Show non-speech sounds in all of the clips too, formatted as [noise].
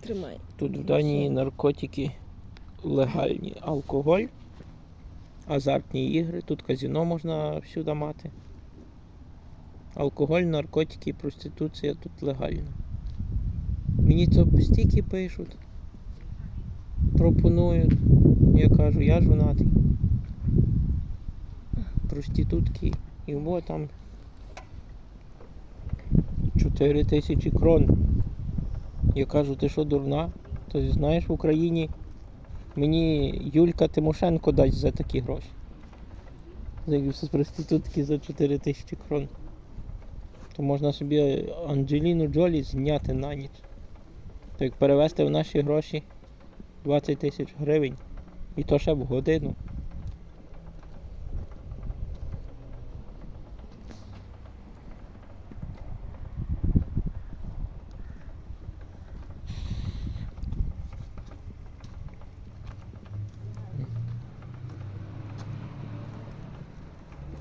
Тримай. Тут в Данії наркотики легальні. Алкоголь, азартні ігри, тут казино можна всюди мати. Алкоголь, наркотики, проституція тут легальна. Мені це стільки пишуть. Пропонують. Я кажу, я жонатий. Проститутки. І от там 4 тисячі крон. Я кажу, ти що дурна? Ти знаєш в Україні мені Юлька Тимошенко дасть за такі гроші. За проститутки за 4 тисячі крон. То можна собі Анджеліну Джолі зняти на ніч. То як перевести в наші гроші 20 тисяч гривень. І то ще в годину.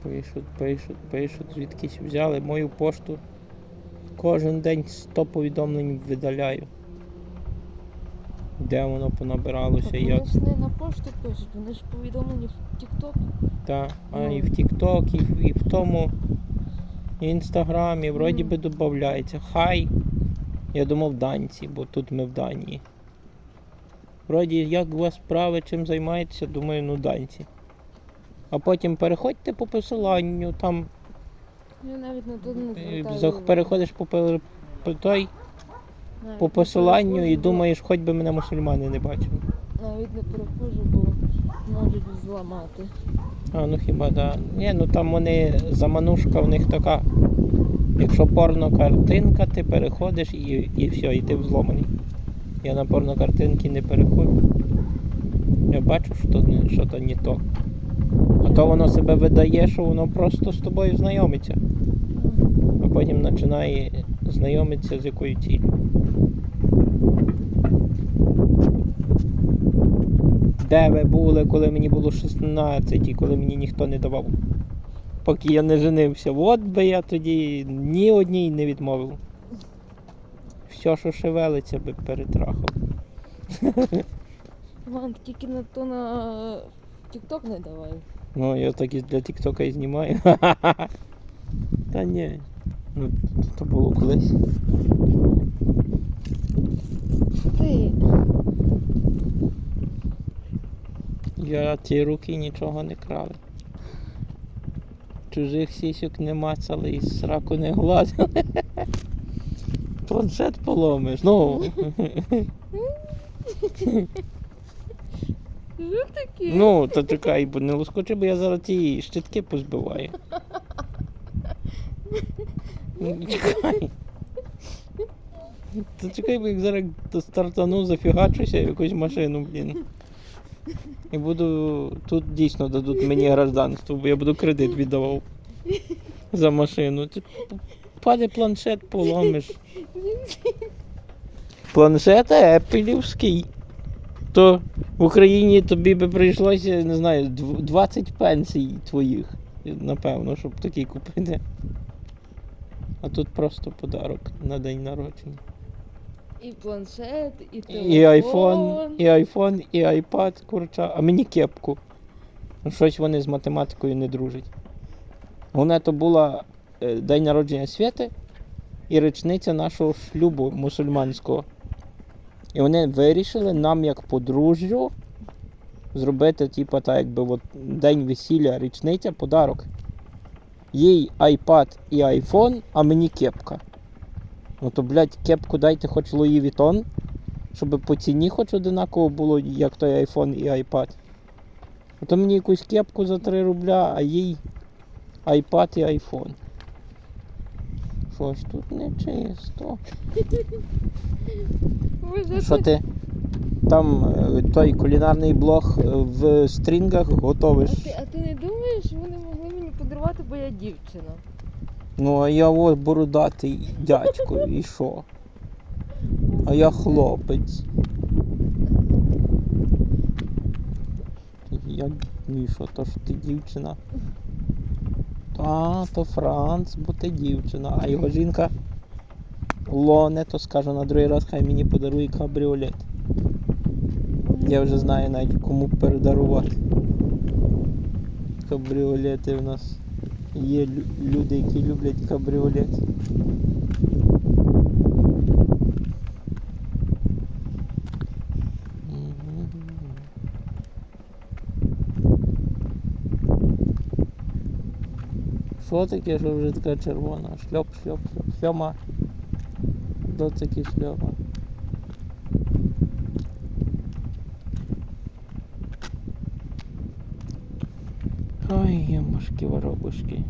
Пишуть, пишуть, пишуть, звідкись взяли мою пошту. Кожен день 100 повідомлень видаляю. Де воно понабиралося, Так як. вони ж не на пошту пишуть, вони ж повідомлені в TikTok. Та, а Ну. і в TikTok, і, в- і в тому і в інстаграмі, вроді би додається. Хай. Я думав в данці, бо тут ми в Данії. Вроді, як у вас справи, чим займаєтеся, думаю, ну данці. А потім переходьте по посиланню, там Я навіть на то не звертаю. переходиш по, по той, Навіть по посиланню і думаєш, хоч би мене мусульмани не бачили. Навіть не переходжу, бо можуть зламати. А, ну хіба да. Ні, ну там вони заманушка в них така. Якщо порнокартинка, ти переходиш і, і все, і ти взломаний. Я на порнокартинки не переходжу. Я бачу, що, що то не то. А то воно себе видає, що воно просто з тобою знайомиться, а потім починає знайомитися з якою ціллю. Де ви були, коли мені було 16 і коли мені ніхто не давав? Поки я не женився, от би я тоді ні одній не відмовив. Все, що шевелиться, би перетрахав. Іван, тільки на то на TikTok не давай. Ну, я так і для Тіктока і знімаю. [laughs] Та ні. Ну, то було колись. Ти. Я ті руки нічого не крали. Чужих сісюк не мацали і сраку не гладили. [laughs] Планшет поломиш. Ну, [laughs] Що таке? ну, то чекай, бо не лоскочи, бо я зараз ті щитки позбиваю. Ну, Чекай. Та чекай, бо як зараз стартану, зафігачуся в якусь машину, блін. І буду. Тут дійсно дадуть мені гражданство, бо я буду кредит віддавав за машину. Ти паде планшет, поломиш. Планшет епілівський. То в Україні тобі би прийшлося, не знаю, 20 пенсій твоїх, напевно, щоб такий купити. А тут просто подарок на день народження. І планшет, і телефон. І айфон, і айфон, і айпад, курча, а мені кепку. Щось вони з математикою не дружать. Головне, то була е, день народження Святи і річниця нашого шлюбу мусульманського. І вони вирішили нам, як подружжю, зробити, типу, так, якби от день весілля, річниця, подарок. Їй айпад і айфон, а мені кепка. Ну то, блядь, кепку дайте хоч Луї Вітон, щоб по ціні хоч одинаково було, як той айфон і айпад. А то мені якусь кепку за 3 рубля, а їй айпад і айфон. Щось тут не чисто. Що ти там е, той кулінарний блог е, в стрінгах готовиш? А ти, а ти не думаєш, вони могли мені подарувати, бо я дівчина? Ну, а я ось бородатий дядько, і що? А я хлопець. Я що, то ж ти дівчина. А, то Франц, бо ти дівчина, а його жінка лоне, то скажу на другий раз, хай мені подарує кабріолет. Я вже знаю навіть кому передарувати. Кабріолети в нас є люди, які люблять кабріолет. Що таке, що вже така червона? Шльоп, шльоп, шльоп. Шльома. таки шльома. Ой, ямушки, воробушки.